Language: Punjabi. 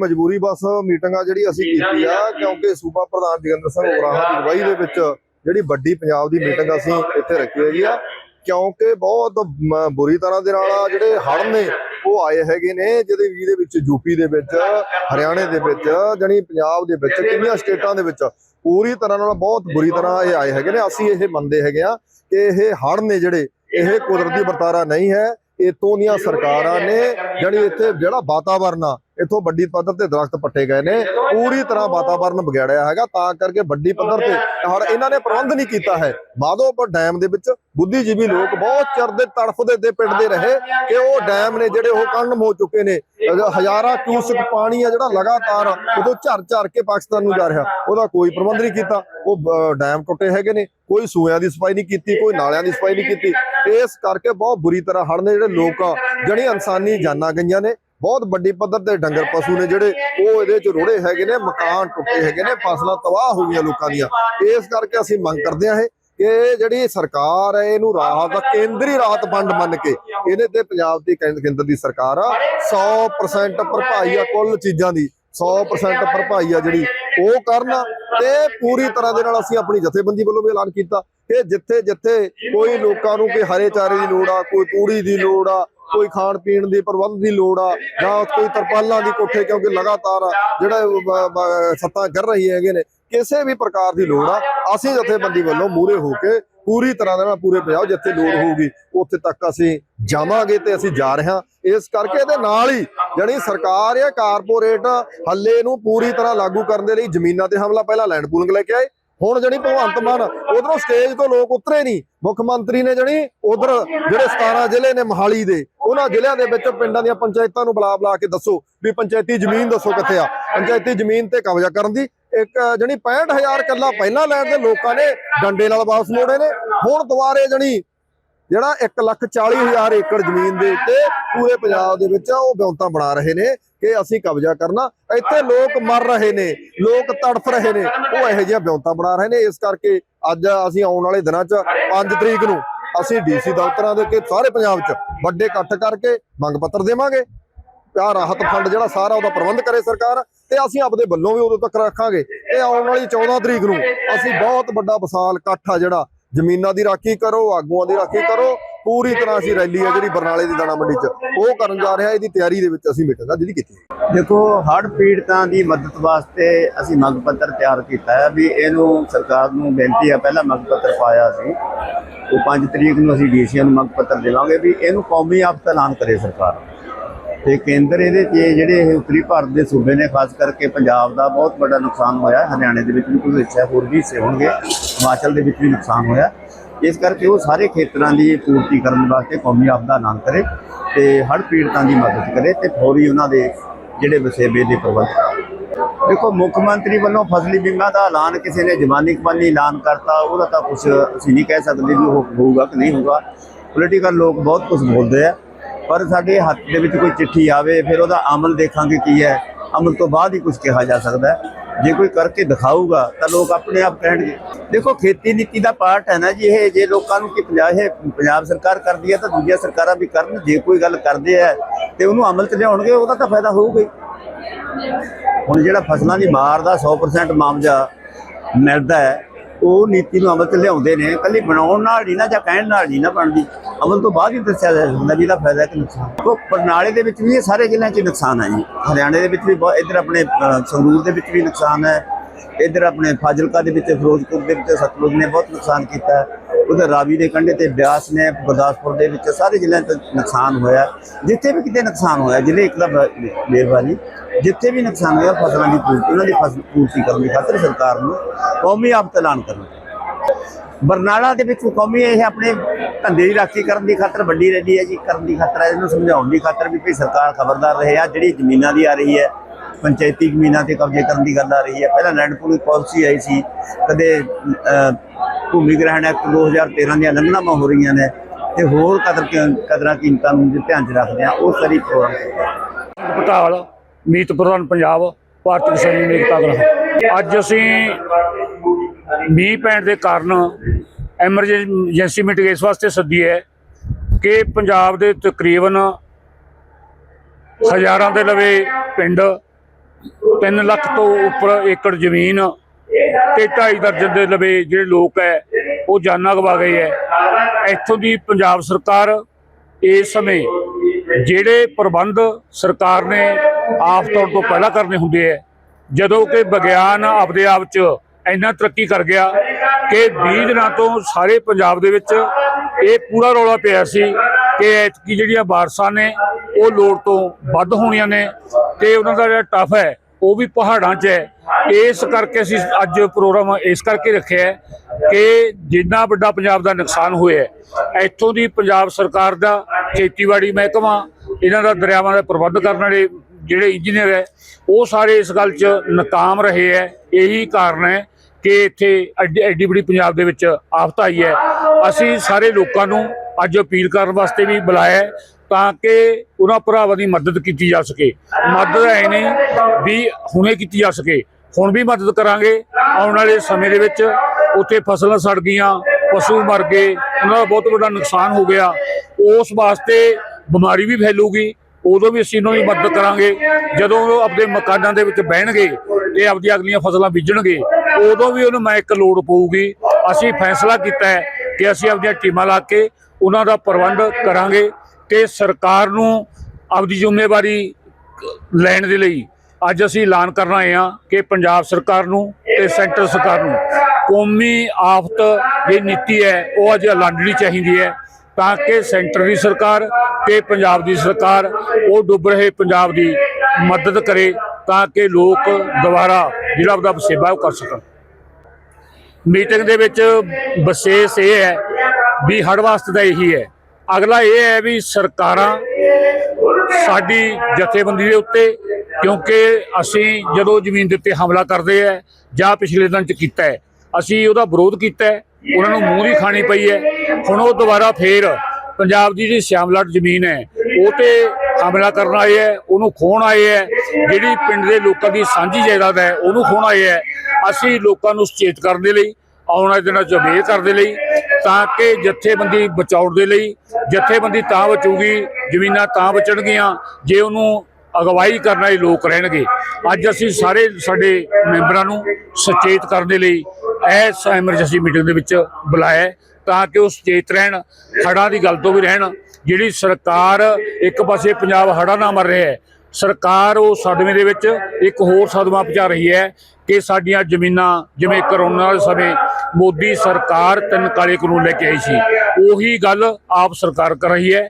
ਮਜਬੂਰੀ ਬਸ ਮੀਟਿੰਗ ਆ ਜਿਹੜੀ ਅਸੀਂ ਕੀਤੀ ਆ ਕਿਉਂਕਿ ਸੂਬਾ ਪ੍ਰਧਾਨ ਜਗਿੰਦਰ ਸਿੰਘ ਉਗਰਾਹਾਂ ਦੀ ਅਗਵਾਈ ਦੇ ਵਿੱਚ ਜਿਹੜੀ ਵੱਡੀ ਪੰਜਾਬ ਦੀ ਮੀਟਿੰਗ ਅਸੀਂ ਇੱਥੇ ਰੱਖੀ ਹੈਗੀ ਆ। ਕਿਉਂਕਿ ਬਹੁਤ ਬੁਰੀ ਤਰ੍ਹਾਂ ਦੇ ਨਾਲ ਜਿਹੜੇ ਹੜ੍ਹ ਨੇ ਉਹ ਆਏ ਹੈਗੇ ਨੇ ਜਿਹਦੇ ਵੀ ਦੇ ਵਿੱਚ ਯੂਪੀ ਦੇ ਵਿੱਚ ਹਰਿਆਣੇ ਦੇ ਵਿੱਚ ਜਾਣੀ ਪੰਜਾਬ ਦੇ ਵਿੱਚ ਕਿੰਨੀਆਂ ਸਟੇਟਾਂ ਦੇ ਵਿੱਚ ਪੂਰੀ ਤਰ੍ਹਾਂ ਨਾਲ ਬਹੁਤ ਬੁਰੀ ਤਰ੍ਹਾਂ ਇਹ ਆਏ ਹੈਗੇ ਨੇ। ਅਸੀਂ ਇਹ ਮੰਨਦੇ ਹੈਗੇ ਆ ਕਿ ਇਹ ਹੜ੍ਹ ਨੇ ਜਿਹੜੇ ਇਹ ਕੁਦਰਤੀ ਵਰਤਾਰਾ ਨਹੀਂ ਹੈ। ਇਤੋਂ ਦੀਆਂ ਸਰਕਾਰਾਂ ਨੇ ਜਾਣੀ ਇੱਥੇ ਜਿਹੜਾ ਵਾਤਾਵਰਨ ਆ ਇਥੋਂ ਵੱਡੀ ਪੱਧਰ ਤੇ ਦਰਖਤ ਪੱਟੇ ਗਏ ਨੇ ਪੂਰੀ ਤਰ੍ਹਾਂ ਵਾਤਾਵਰਨ ਵਿਗੜਿਆ ਹੈਗਾ ਤਾਂ ਕਰਕੇ ਵੱਡੀ ਪੱਧਰ ਤੇ ਹੜ ਇਹਨਾਂ ਨੇ ਪ੍ਰਬੰਧ ਨਹੀਂ ਕੀਤਾ ਹੈ। ਮਾਧੋਪੁਰ ਡੈਮ ਦੇ ਵਿੱਚ ਬੁੱਧੀਜੀਵੀ ਲੋਕ ਬਹੁਤ ਚਿਰ ਦੇ ਤੜਫਦੇ ਪਿੰਡਦੇ ਰਹੇ ਕਿ ਉਹ ਡੈਮ ਨੇ ਜਿਹੜੇ ਉਹ ਕੰਡਮ ਹੋ ਚੁੱਕੇ ਨੇ। ਹਜ਼ਾਰਾਂ ਕਿਊਸਕ ਪਾਣੀ ਆ ਜਿਹੜਾ ਲਗਾਤਾਰ ਉਦੋਂ ਝਰ ਝਰ ਕੇ ਪਾਕਿਸਤਾਨ ਨੂੰ ਜਾ ਰਿਹਾ। ਉਹਦਾ ਕੋਈ ਪ੍ਰਬੰਧ ਨਹੀਂ ਕੀਤਾ। ਉਹ ਡੈਮ ਟੁੱਟੇ ਹੈਗੇ ਨੇ। ਕੋਈ ਸੂਇਆਂ ਦੀ ਸਫ਼ਾਈ ਨਹੀਂ ਕੀਤੀ ਕੋਈ ਨਾਲਿਆਂ ਦੀ ਸਫ਼ਾਈ ਨਹੀਂ ਕੀਤੀ। ਇਸ ਕਰਕੇ ਬਹੁਤ ਬੁਰੀ ਤਰ੍ਹਾਂ ਹੜ੍ਹ ਨੇ ਜਿਹੜੇ ਲੋਕਾਂ ਜਿਹੜੀ ਇਨਸਾਨੀ ਜਾਨਾਂ ਗਈਆਂ ਨੇ ਬਹੁਤ ਵੱਡੀ ਪੱਧਰ ਤੇ ਡੰਗਰ ਪਸ਼ੂ ਨੇ ਜਿਹੜੇ ਉਹ ਇਹਦੇ ਚ ਰੋੜੇ ਹੈਗੇ ਨੇ ਮਕਾਨ ਟੁੱਟੇ ਹੈਗੇ ਨੇ ਫਸਲਾਂ ਤਬਾਹ ਹੋ ਗਈਆਂ ਲੋਕਾਂ ਦੀਆਂ। ਇਸ ਕਰਕੇ ਅਸੀਂ ਮੰਗ ਕਰਦੇ ਹਾਂ ਇਹ ਕਿ ਜਿਹੜੀ ਸਰਕਾਰ ਹੈ ਇਹਨੂੰ ਰਾਹਤ ਕੇਂਦਰੀ ਰਾਹਤ ਫੰਡ ਮੰਨ ਕੇ ਇਹਦੇ ਤੇ ਪੰਜਾਬ ਦੀ ਕੇਂਦ- ਕੇਂਦਰ ਦੀ ਸਰਕਾਰ ਆ 100% ਭਰਪਾਈ ਆ ਕੁੱਲ ਚੀਜ਼ਾਂ ਦੀ 100% ਭਰਪਾਈ ਆ ਜਿਹੜੀ ਉਹ ਕਰਨ ਤੇ ਪੂਰੀ ਤਰ੍ਹਾਂ ਦੇ ਨਾਲ ਅਸੀਂ ਆਪਣੀ ਜਥੇਬੰਦੀ ਵੱਲੋਂ ਵੀ ਐਲਾਨ ਕੀਤਾ। ਕਿ ਜਿੱਥੇ ਜਿੱਥੇ ਕੋਈ ਲੋਕਾਂ ਨੂੰ ਕੋਈ ਹਰੇ ਚਾਰੇ ਦੀ ਲੋੜ ਆ, ਕੋਈ ਤੂੜੀ ਦੀ ਲੋੜ ਆ, ਕੋਈ ਖਾਣ ਪੀਣ ਦੀ ਪ੍ਰਬੰਧ ਦੀ ਲੋੜ ਆ, ਜਾਂ ਕੋਈ ਤਰਪਾਲਾਂ ਦੀ ਕੋਠੇ ਕਿਉਂਕਿ ਲਗਾਤਾਰ ਜਿਹੜਾ ਬ- ਕਰ ਰਹੀ ਹੈਗੇ ਨੇ, ਕਿਸੇ ਵੀ ਪ੍ਰਕਾਰ ਦੀ ਲੋੜ ਆ, ਅਸੀਂ ਜਥੇਬੰਦੀ ਵੱਲੋਂ ਮੂਰੇ ਹੋ ਕੇ ਪੂਰੀ ਤਰ੍ਹਾਂ ਦੇ ਨਾਲ ਪੂਰੇ ਪੰਜਾਬ ਜਿੱਥੇ ਲੋੜ ਹੋਊਗੀ, ਉੱਥੇ ਤੱਕ ਅਸੀਂ ਜਾਵਾਂਗੇ ਤੇ ਅਸੀਂ ਜਾ ਰਹੇ ਹਾਂ। ਇਸ ਕਰਕੇ ਇਹਦੇ ਨਾਲ ਹੀ ਜਿਹੜੀ ਸਰਕਾਰ ਹੈ ਕਾਰਪੋਰੇਟ ਹੱਲੇ ਨੂੰ ਪੂਰੀ ਤਰ੍ਹਾਂ ਲਾਗੂ ਕਰਨ ਦੇ ਲਈ ਜ਼ਮੀਨਾਂ ਤੇ ਹਮਲਾ ਪਹਿਲਾਂ ਲੈਂਡ ਪੂਲਿੰਗ ਲੈ ਕੇ ਆਏ ਹੁਣ ਜਣੀ ਭਗਵੰਤ ਮਾਨ, ਉਧਰੋਂ ਸਟੇਜ ਤੋਂ ਲੋਕ ਉਤਰੇ ਨਹੀਂ। ਮੁੱਖ ਮੰਤਰੀ ਨੇ ਜਣੀ ਉਧਰ ਜਿਹੜੇ 17 ਜ਼ਿਲ੍ਹੇ ਨੇ ਮਹਾਲੀ ਦੇ, ਉਹਨਾਂ ਜ਼ਿਲ੍ਹਿਆਂ ਦੇ ਵਿੱਚ ਪਿੰਡਾਂ ਦੀਆਂ ਪੰਚਾਇਤਾਂ ਨੂੰ ਬੁਲਾ ਬੁਲਾ ਕੇ ਦੱਸੋ ਵੀ ਪੰਚਾਇਤੀ ਜ਼ਮੀਨ ਦੱਸੋ ਕਿੱਥੇ ਆ। ਪੰਚਾਇਤੀ ਜ਼ਮੀਨ ਤੇ ਕਬਜ਼ਾ ਕਰਨ ਦੀ ਇੱਕ ਜਣੀ 65000 ਕੱਲਾ ਪਹਿਲਾਂ ਲੈਣ ਦੇ ਲੋਕਾਂ ਨੇ ਡੰਡੇ ਨਾਲ ਵਾਪਸ ਮੋੜੇ ਨੇ। ਹੁਣ ਦੁਬਾਰੇ ਜਣੀ ਜਿਹੜਾ 140000 ਏਕੜ ਜ਼ਮੀਨ ਦੇ ਉੱਤੇ ਪੂਰੇ ਪੰਜਾਬ ਦੇ ਵਿੱਚ ਉਹ ਬਿਉਂਤਾਂ ਬਣਾ ਰਹੇ ਨੇ ਕਿ ਅਸੀਂ ਕਬਜ਼ਾ ਕਰਨਾ। ਇੱਥੇ ਲੋਕ ਮਰ ਰਹੇ ਨੇ, ਲੋਕ ਤੜਫ ਰਹੇ ਨੇ, ਉਹ ਇਹੋ ਜਿਹੀਆਂ ਬਿਉਂਤਾਂ ਬਣਾ ਰਹੇ ਨੇ। ਇਸ ਕਰਕੇ ਅੱਜ ਅਸੀਂ ਆਉਣ ਵਾਲੇ ਦਿਨਾਂ 'ਚ 5 ਤਰੀਕ ਨੂੰ ਅਸੀਂ ਡੀਸੀ ਦਫ਼ਤਰਾਂ ਦੇ ਕੇ ਸਾਰੇ ਪੰਜਾਬ 'ਚ ਵੱਡੇ ਇਕੱਠ ਕਰਕੇ ਮੰਗ ਪੱਤਰ ਦੇਵਾਂਗੇ। ਆ ਰਾਹਤ ਫੰਡ ਜਿਹੜਾ ਸਾਰਾ ਉਹਦਾ ਪ੍ਰਬੰਧ ਕਰੇ ਸਰਕਾਰ ਤੇ ਅਸੀਂ ਆਪਦੇ ਵੱਲੋਂ ਵੀ ਉਦੋਂ ਤੱਕ ਰੱਖਾਂਗੇ। ਇਹ ਆਉਣ ਵਾਲੀ 14 ਤਰੀਕ ਨੂੰ ਅਸੀਂ ਬਹੁਤ ਵੱਡਾ ਵਿਸ਼ਾਲ ਇਕੱਠ ਆ ਜਿਹੜਾ ਜ਼ਮੀਨਾਂ ਦੀ ਰਾਖੀ ਕਰੋ, ਆਗੂਆਂ ਦੀ ਰਾਖੀ ਕਰੋ, ਪੂਰੀ ਤਰ੍ਹਾਂ ਅਸੀਂ ਰੈਲੀ ਹੈ ਜਿਹੜੀ ਬਰਨਾਲੇ ਦੀ ਦਾਣਾ ਮੰਡੀ 'ਚ। ਉਹ ਕਰਨ ਜਾ ਰਿਹਾ ਇਹਦੀ ਤਿਆਰੀ ਦੇ ਵਿੱਚ ਅਸੀਂ ਮੀਟਿੰਗ ਆ ਜਿਹੜੀ ਕੀਤੀ ਦੇਖੋ, ਹੜ੍ਹ ਪੀੜਤਾਂ ਦੀ ਮਦਦ ਵਾਸਤੇ ਅਸੀਂ ਮੰਗ ਪੱਤਰ ਤਿਆਰ ਕੀਤਾ ਹੈ ਵੀ ਇਹਨੂੰ ਸਰਕਾਰ ਨੂੰ ਬੇਨਤੀ ਹੈ, ਪਹਿਲਾਂ ਮੰਗ ਪੱਤਰ ਪਾਇਆ ਸੀ। ਉਹ 5 ਤਰੀਕ ਨੂੰ ਅਸੀਂ ਡੀਸੀਐਨ ਨੂੰ ਮੰਗ ਪੱਤਰ ਦੇਵਾਂਗੇ ਵੀ ਇਹਨੂੰ ਕੌਮੀ ਆਫਤ ਐਲਾਨ ਕਰੇ ਸਰਕਾਰ। ਤੇ ਕੇਂਦਰ ਇਹਦੇ 'ਚ ਜਿਹੜੇ ਇਹ ਉੱਤਰੀ ਭਾਰਤ ਦੇ ਸੂਬੇ ਨੇ, ਖਾਸ ਕਰਕੇ ਪੰਜਾਬ ਦਾ ਬਹੁਤ ਵੱਡਾ ਨੁਕਸਾਨ ਹੋਇਆ ਹਰਿਆਣੇ ਦੇ ਵਿੱਚ ਵੀ ਕੋਈ ਹਿੱਸਾ, ਹੋਰ ਵੀ ਹਿੱਸੇ ਹੋਣਗੇ, ਹਿਮਾਚਲ ਦੇ ਵਿੱਚ ਵੀ ਨੁਕਸਾਨ ਹੋਇਆ ਇਸ ਕਰਕੇ ਉਹ ਸਾਰੇ ਖੇਤਰਾਂ ਦੀ ਪੂਰਤੀ ਕਰਨ ਵਾਸਤੇ ਕੌਮੀ ਆਪਦਾ ਐਲਾਨ ਕਰੇ ਤੇ ਹੜ੍ਹ ਪੀੜਤਾਂ ਦੀ ਮਦਦ ਕਰੇ ਤੇ ਫੌਰੀ ਉਹਨਾਂ ਦੇ ਜਿਹੜੇ ਵਸੇਬੇ ਦੇ ਪ੍ਰਬੰਧ ਕਰੇ। ਦੇਖੋ, ਮੁੱਖ ਮੰਤਰੀ ਵੱਲੋਂ ਫਸਲੀ ਬੀਮਾ ਦਾ ਐਲਾਨ ਕਿਸੇ ਨੇ ਜਵਾਨੀ ਕਮਾਨੀ ਐਲਾਨ ਕਰਤਾ, ਉਹਦਾ ਤਾਂ ਕੁਝ ਅਸੀਂ ਨਹੀਂ ਕਹਿ ਸਕਦੇ ਵੀ ਉਹ ਹੋਊਗਾ ਕਿ ਨਹੀਂ ਹੋਊਗਾ ਪੋਲੀਟੀਕਲ ਲੋਕ ਬਹੁਤ ਕੁਝ ਬੋਲਦੇ ਆ ਪਰ ਸਾਡੇ ਹੱਥ ਦੇ ਵਿੱਚ ਕੋਈ ਚਿੱਠੀ ਆਵੇ, ਫਿਰ ਉਹਦਾ ਅਮਲ ਦੇਖਾਂਗੇ ਕੀ ਹੈ। ਅਮਲ ਤੋਂ ਬਾਅਦ ਹੀ ਕੁਝ ਕਿਹਾ ਜਾ ਸਕਦਾ ਜੇ ਕੋਈ ਕਰਕੇ ਦਿਖਾਊਗਾ, ਤਾਂ ਲੋਕ ਆਪਣੇ ਆਪ ਕਹਿਣਗੇ। ਦੇਖੋ, ਖੇਤੀ ਨੀਤੀ ਦਾ ਪਾਰਟ ਹੈ ਨਾ ਜੀ, ਇਹ ਜੇ ਲੋਕਾਂ ਨੂੰ ਕਿ ਪੰਜਾਬ, ਇਹ ਪੰਜਾਬ ਸਰਕਾਰ ਕਰਦੀ ਹੈ, ਤਾਂ ਦੂਜੀਆਂ ਸਰਕਾਰਾਂ ਵੀ ਕਰਨ। ਜੇ ਕੋਈ ਗੱਲ ਕਰਦੇ ਆ ਤੇ ਉਹਨੂੰ ਅਮਲ 'ਚ ਲਿਆਉਣਗੇ, ਉਹਦਾ ਤਾਂ ਫਾਇਦਾ ਹੋਊਗਾ ਹੁਣ ਜਿਹੜਾ ਫਸਲਾਂ ਦੀ ਮਾਰ ਦਾ 100% ਮਾਮਲਾ ਮਿਲਦਾ ਹੈ, ਉਹ ਨੀਤੀ ਨੂੰ ਅਮਲ 'ਚ ਲਿਆਉਂਦੇ ਨੇ। ਕੱਲੀ ਬਣਾਉਣ ਨਾਲ ਹੀ ਨਾ ਜਾਂ ਕਹਿਣ ਨਾਲ ਹੀ ਨਾ ਬਣਦੀ। ਅਮਲ ਤੋਂ ਬਾਅਦ ਹੀ ਦੱਸਿਆ ਜਾ ਸਕਦਾ ਵੀ ਇਹਦਾ ਫਾਇਦਾ ਕਿ ਨੁਕਸਾਨ। ਉਹ ਬਰਨਾਲੇ ਦੇ ਵਿੱਚ ਵੀ ਇਹ ਸਾਰੇ ਜ਼ਿਲ੍ਹਿਆਂ 'ਚ ਨੁਕਸਾਨ ਹੈ ਜੀ। ਹਰਿਆਣੇ ਦੇ ਵਿੱਚ ਵੀ ਬਹੁਤ, ਇੱਧਰ ਆਪਣੇ ਸੰਗਰੂਰ ਦੇ ਵਿੱਚ ਵੀ ਨੁਕਸਾਨ ਹੈ। ਇੱਧਰ ਆਪਣੇ ਫਾਜ਼ਿਲਕਾ ਦੇ ਵਿੱਚ, ਫਿਰੋਜ਼ਪੁਰ ਦੇ ਵਿੱਚ ਸਤਲੁਜ ਨੇ ਬਹੁਤ ਨੁਕਸਾਨ ਕੀਤਾ ਹੈ। ਉਧਰ ਰਾਵੀ ਦੇ ਕੰਢੇ ਤੇ ਬਿਆਸ ਨੇ, ਗੁਰਦਾਸਪੁਰ ਦੇ ਵਿੱਚ ਸਾਰੇ ਜ਼ਿਲ੍ਹਿਆਂ 'ਚ ਨੁਕਸਾਨ ਹੋਇਆ। ਜਿੱਥੇ ਵੀ ਕਿਤੇ ਨੁਕਸਾਨ ਹੋਇਆ, ਜ਼ਿਲ੍ਹੇ ਇੱਕ ਦਾ ਬ- ਮਿਹਰਬਾਨੀ ਜਿੱਥੇ ਵੀ ਨੁਕਸਾਨ ਹੋਇਆ, ਫਸਲਾਂ ਦੀ ਪੂਰਤੀ, ਉਹਨਾਂ ਦੀ ਫਸਲ ਪੂਰਤੀ ਕਰਨ ਦੀ ਖਾਤਰ ਸਰਕਾਰ ਨੂੰ ਕੌਮੀ ਆਫਤ ਐਲਾਨ ਕਰਨਾ। ਬਰਨਾਲਾ ਦੇ ਵਿੱਚ ਕੌਮੀ ਇਹ ਆਪਣੇ ਧੰਦੇ ਦੀ ਰਾਖੀ ਕਰਨ ਦੀ ਖਾਤਰ ਵੱਡੀ ਰੈਲੀ ਹੈ ਜੀ ਕਰਨ ਦੀ ਖਾਤਰ ਹੈ, ਇਹਨੂੰ ਸਮਝਾਉਣ ਦੀ ਖਾਤਰ ਵੀ ਭਈ ਸਰਕਾਰ ਖਬਰਦਾਰ ਰਹੇ ਆ ਜਿਹੜੀ ਜ਼ਮੀਨਾਂ ਦੀ ਆ ਰਹੀ ਹੈ ਪੰਚਾਇਤੀ ਜ਼ਮੀਨਾਂ ਤੇ ਕਬਜ਼ੇ ਕਰਨ ਦੀ ਗੱਲ ਆ ਰਹੀ ਹੈ। ਪਹਿਲਾਂ ਲੈਂਡ ਪੂਲਿੰਗ ਪਾਲਿਸੀ ਆਈ ਸੀ ਕਦੇ ਭੂਮੀ ਗ੍ਰਹਿਣ ਐਕਟ 2013 ਦੀਆਂ ਲੰਘਣਾਵਾਂ ਹੋ ਰਹੀਆਂ ਨੇ ਤੇ ਹੋਰ ਕਦਰ ਕਦਰਾਂ ਕੀਮਤਾਂ ਨੂੰ ਧਿਆਨ 'ਚ ਰੱਖਦੇ ਆ ਉਹ ਸਾਰੀ ਪ੍ਰੋਗਰਾਮ ਪਟਾਲ ਮੀਤ ਪ੍ਰਧਾਨ ਪੰਜਾਬ ਭਾਰਤੀ ਕਿਸਾਨ ਏਕਤਾ ਦਲ ਅੱਜ ਅਸੀਂ ਮੀਂਹ ਪੈਣ ਦੇ ਕਾਰਨ ਐਮਰਜੈਂਸੀ ਮੀਟਿੰਗ ਇਸ ਵਾਸਤੇ ਸੱਦੀ ਹੈ ਕਿ ਪੰਜਾਬ ਦੇ ਤਕਰੀਬਨ ਹਜ਼ਾਰਾਂ ਦੇ ਲਵੇ ਪਿੰਡ 3 ਲੱਖ ਤੋਂ ਉੱਪਰ ਏਕੜ ਜ਼ਮੀਨ ਤੇ ਢਾਈ ਦਰਜਨ ਦੇ ਲਵੇ ਜਿਹੜੇ ਲੋਕ ਹੈ, ਉਹ ਜਾਨਾਂ ਗਵਾ ਗਏ ਹੈ। ਇੱਥੋਂ ਦੀ ਪੰਜਾਬ ਸਰਕਾਰ ਇਸ ਸਮੇਂ ਜਿਹੜੇ ਪ੍ਰਬੰਧ ਸਰਕਾਰ ਨੇ ਆਫ ਤੌਰ ਤੋਂ ਪਹਿਲਾਂ ਕਰਨੇ ਹੁੰਦੇ ਹੈ, ਜਦੋਂ ਕਿ ਵਿਗਿਆਨ ਆਪਦੇ ਆਪ ਚ ਇੰਨਾ ਤਰੱਕੀ ਕਰ ਗਿਆ ਕਿ 20 ਦਿਨਾਂ ਤੋਂ ਸਾਰੇ ਪੰਜਾਬ ਦੇ ਵਿੱਚ ਇਹ ਪੂਰਾ ਰੌਲਾ ਪਿਆ ਸੀ ਕਿ ਐਤਕੀ ਜਿਹੜੀਆਂ ਬਾਰਸਾਂ ਨੇ, ਉਹ ਲੋੜ ਤੋਂ ਵੱਧ ਹੋਣੀਆਂ ਨੇ ਤੇ ਉਹਨਾਂ ਦਾ ਜਿਹੜਾ ਟਫ ਹੈ, ਉਹ ਵੀ ਪਹਾੜਾਂ 'ਚ ਹੈ। ਇਸ ਕਰਕੇ ਅਸੀਂ ਅੱਜ ਪ੍ਰੋਗਰਾਮ ਇਸ ਕਰਕੇ ਰੱਖਿਆ ਹੈ ਕਿ ਜਿੰਨਾ ਵੱਡਾ ਪੰਜਾਬ ਦਾ ਨੁਕਸਾਨ ਹੋਇਆ ਹੈ ਇੱਥੋਂ ਦੀ ਪੰਜਾਬ ਸਰਕਾਰ ਦਾ ਖੇਤੀਬਾੜੀ ਮਹਿਕਮਾ, ਇਹਨਾਂ ਦਾ ਦਰਿਆਵਾਂ ਦਾ ਪ੍ਰਬੰਧ ਕਰਨ ਵਾਲੇ ਜਿਹੜੇ ਇੰਜੀਨੀਅਰ ਹੈ, ਉਹ ਸਾਰੇ ਇਸ ਗੱਲ 'ਚ ਨਾਕਾਮ ਰਹੇ ਹੈ। ਇਹੀ ਕਾਰਨ ਹੈ ਕਿ ਇੱਥੇ ਐਡੀ ਐਡੀ ਬੜੀ ਪੰਜਾਬ ਦੇ ਵਿੱਚ ਆਫਤ ਆਈ ਹੈ। ਅਸੀਂ ਸਾਰੇ ਲੋਕਾਂ ਨੂੰ ਅੱਜ ਅਪੀਲ ਕਰਨ ਵਾਸਤੇ ਵੀ ਬੁਲਾਇਆ ਤਾਂ ਕਿ ਉਹਨਾਂ ਭਰਾਵਾਂ ਦੀ ਮਦਦ ਕੀਤੀ ਜਾ ਸਕੇ। ਮਦਦ ਐ ਨਹੀਂ ਵੀ ਹੁਣੇ ਕੀਤੀ ਜਾ ਸਕੇ। ਹੁਣ ਵੀ ਮਦਦ ਕਰਾਂਗੇ। ਆਉਣ ਵਾਲੇ ਸਮੇਂ ਦੇ ਵਿੱਚ ਉੱਥੇ ਫਸਲਾਂ ਸੜ ਗਈਆਂ, ਪਸ਼ੂ ਮਰ ਗਏ, ਉਹਨਾਂ ਦਾ ਬਹੁਤ ਵੱਡਾ ਨੁਕਸਾਨ ਹੋ ਗਿਆ। ਉਸ ਵਾਸਤੇ ਬਿਮਾਰੀ ਵੀ ਫੈਲੂਗੀ। ਉਦੋਂ ਵੀ ਅਸੀਂ ਉਹਨਾਂ ਦੀ ਮਦਦ ਕਰਾਂਗੇ। ਜਦੋਂ ਉਹ ਆਪਣੇ ਮਕਾਨਾਂ ਦੇ ਵਿੱਚ ਬਹਿਣਗੇ ਤੇ ਆਪਦੀਆਂ ਅਗਲੀਆਂ ਫਸਲਾਂ ਬੀਜਣਗੇ, ਉਦੋਂ ਵੀ ਉਹਨੂੰ ਮੈਂ ਇੱਕ ਲੋੜ ਪਊਗੀ। ਅਸੀਂ ਫੈਸਲਾ ਕੀਤਾ ਹੈ ਕਿ ਅਸੀਂ ਆਪਣੀਆਂ ਟੀਮਾਂ ਲਾ ਕੇ ਉਹਨਾਂ ਦਾ ਪ੍ਰਬੰਧ ਕਰਾਂਗੇ ਤੇ ਸਰਕਾਰ ਨੂੰ ਆਪਦੀ ਜ਼ਿੰਮੇਵਾਰੀ ਲੈਣ ਦੇ ਲਈ ਅੱਜ ਅਸੀਂ ਐਲਾਨ ਕਰਨ ਆਏ ਹਾਂ ਕਿ ਪੰਜਾਬ ਸਰਕਾਰ ਨੂੰ ਤੇ ਸੈਂਟਰ ਸਰਕਾਰ ਨੂੰ ਕੌਮੀ ਆਫਤ ਦੀ ਨੀਤੀ ਹੈ, ਉਹ ਅੱਜ ਐਲਾਨਣੀ ਚਾਹੀਦੀ ਹੈ। ਤਾਂ ਕਿ ਸੈਂਟਰ ਦੀ ਸਰਕਾਰ ਤੇ ਪੰਜਾਬ ਦੀ ਸਰਕਾਰ ਉਹ ਡੁੱਬ ਰਹੇ ਪੰਜਾਬ ਦੀ ਮਦਦ ਕਰੇ ਤਾਂ ਕਿ ਲੋਕ ਦੁਬਾਰਾ ਜਿਹੜਾ ਆਪਦਾ ਵਸੇਬਾ ਉਹ ਕਰ ਸਕਣ। ਮੀਟਿੰਗ ਦੇ ਵਿੱਚ ਵਿਸ਼ੇਸ਼ ਇਹ ਹੈ ਵੀ ਹੜ ਵਾਸਤੇ ਦਾ ਇਹੀ ਹੈ। ਅਗਲਾ ਇਹ ਹੈ ਵੀ ਸਰਕਾਰਾਂ ਸਾਡੀ ਜਥੇਬੰਦੀ ਦੇ ਉੱਤੇ, ਕਿਉਂਕਿ ਅਸੀਂ ਜਦੋਂ ਜ਼ਮੀਨ ਦੇ ਉੱਤੇ ਹਮਲਾ ਕਰਦੇ ਹੈ ਜਾਂ ਪਿਛਲੇ ਦਿਨ ਚ ਕੀਤਾ ਹੈ, ਅਸੀਂ ਉਹਦਾ ਵਿਰੋਧ ਕੀਤਾ ਹੈ, ਉਹਨਾਂ ਨੂੰ ਮੂੰਹ ਦੀ ਖਾਣੀ ਪਈ ਹੈ। ਹੁਣ ਉਹ ਦੁਬਾਰਾ ਫੇਰ ਪੰਜਾਬ ਦੀ ਜਿਹੜੀ ਸ਼ਾਮਲਾਟ ਜ਼ਮੀਨ ਹੈ, ਉਹ ਤੇ ਹਮਲਾ ਕਰਨ ਆਏ ਹੈ, ਉਹਨੂੰ ਖੋਣ ਆਏ ਹੈ, ਜਿਹੜੀ ਪਿੰਡ ਦੇ ਲੋਕਾਂ ਦੀ ਸਾਂਝੀ ਜਾਇਦਾਦ ਹੈ, ਉਹਨੂੰ ਖੋਣ ਆਏ ਹੈ। ਅਸੀਂ ਲੋਕਾਂ ਨੂੰ ਸੁਚੇਤ ਕਰਨ ਦੇ ਲਈ, ਆਉਣ ਵਾਲੇ ਦਿਨਾਂ 'ਚ ਅਵੇਅਰ ਕਰਨ ਦੇ ਲਈ, ਤਾਂ ਕਿ ਜਥੇਬੰਦੀ ਬਚਾਉਣ ਦੇ ਲਈ, ਜਥੇਬੰਦੀ ਤਾਂ ਬਚੂਗੀ, ਜ਼ਮੀਨਾਂ ਤਾਂ ਬਚਣਗੀਆਂ, ਜੇ ਉਹਨੂੰ ਅਗਵਾਈ ਕਰਨ ਵਾਲੇ ਲੋਕ ਰਹਿਣਗੇ। ਅੱਜ ਅਸੀਂ ਸਾਰੇ ਸਾਡੇ ਮੈਂਬਰਾਂ ਨੂੰ ਸੁਚੇਤ ਕਰਨ ਦੇ ਲਈ ਇਸ ਐਮਰਜੈਂਸੀ ਮੀਟਿੰਗ ਦੇ ਵਿੱਚ ਬੁਲਾਇਆ ਤਾਂ ਕਿ ਉਹ ਸੁਚੇਤ ਰਹਿਣ, ਹੜ੍ਹਾਂ ਦੀ ਗੱਲ ਤੋਂ ਵੀ ਰਹਿਣ। ਜਿਹੜੀ ਸਰਕਾਰ ਇੱਕ ਪਾਸੇ ਪੰਜਾਬ ਹੜ੍ਹਾਂ ਨਾਲ ਮਰ ਰਿਹਾ ਹੈ, ਸਰਕਾਰ ਉਹ ਸਦਮੇ ਦੇ ਵਿੱਚ ਇੱਕ ਹੋਰ ਸਦਮਾ ਪਹੁੰਚਾ ਰਹੀ ਹੈ ਕਿ ਸਾਡੀਆਂ ਜ਼ਮੀਨਾਂ, ਜਿਵੇਂ ਕਰੋਨਾ ਦੇ ਸਮੇਂ ਮੋਦੀ ਸਰਕਾਰ ਤਿੰਨ ਕਾਲੇ ਕਾਨੂੰਨ ਲੈ ਕੇ ਆਈ ਸੀ, ਉਹੀ ਗੱਲ ਆਪ ਸਰਕਾਰ ਕਰ ਰਹੀ ਹੈ।